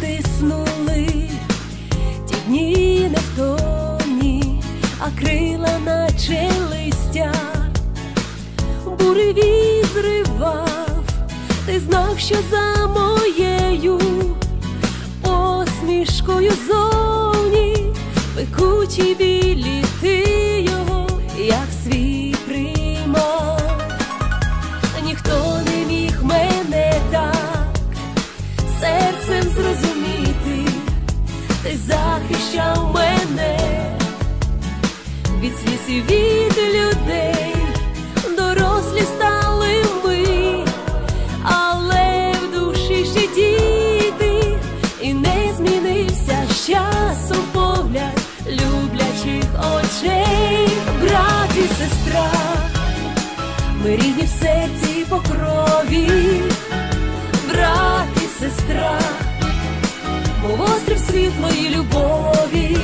тиснули, ті дні невтомні, а крила наче листя, буревій зривав, ти знав, що за моєю посмішкою зовні пекучі білі захищав мене. Від сліз і від людей, дорослі стали ми, але в душі ще діти, і не змінився з часом погляд люблячих очей, брат і сестра, ми рідні в серці по крові, брат і сестра, мов острів світлої любові,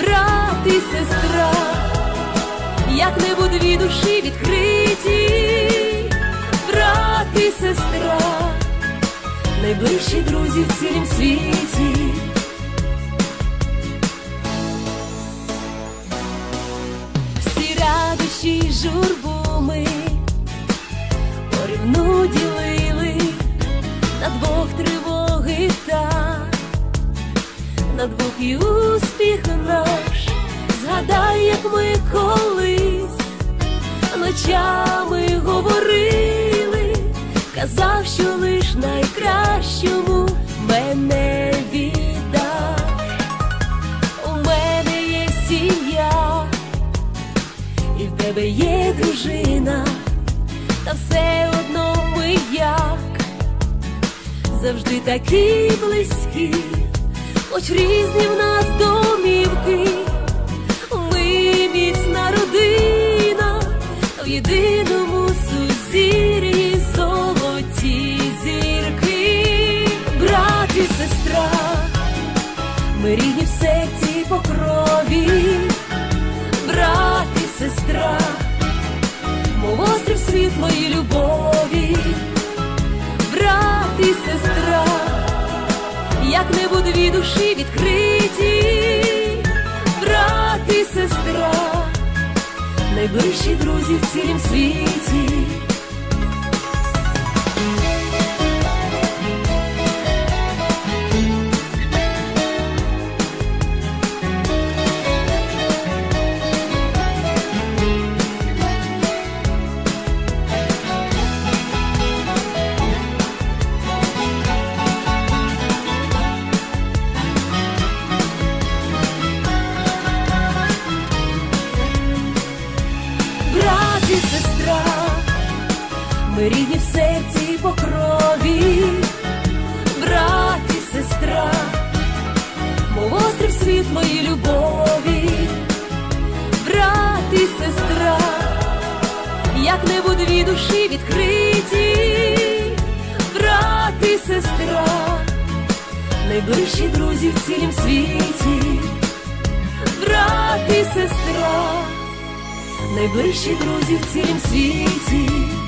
брат і сестра, як небудь дві душі відкриті, брат і сестра, найближчі друзі в цілім світі. Всі радощі й і успіх наш. Згадай, як ми колись ночами говорили, казав, що лиш найкращому мене віддав. У мене є сім'я, і в тебе є дружина, та все одно ми як завжди такі близькі, хоч різні в нас домівки, ми міцна родина в єдиному сузір'ї золоті зірки, брат і сестра, ми рідні в серці по крові, брат і сестра, як небудь дві душі відкриті, брат і сестра, найближчі друзі в цілім світі. І сестра, ми рідні в серці по крові, брат і сестра, мов острів світлої любові, брат і сестра, як небудь дві душі відкриті, брат і сестра, найближчі друзі в цілім світі, брат і сестра найближчі друзі в цілім світі.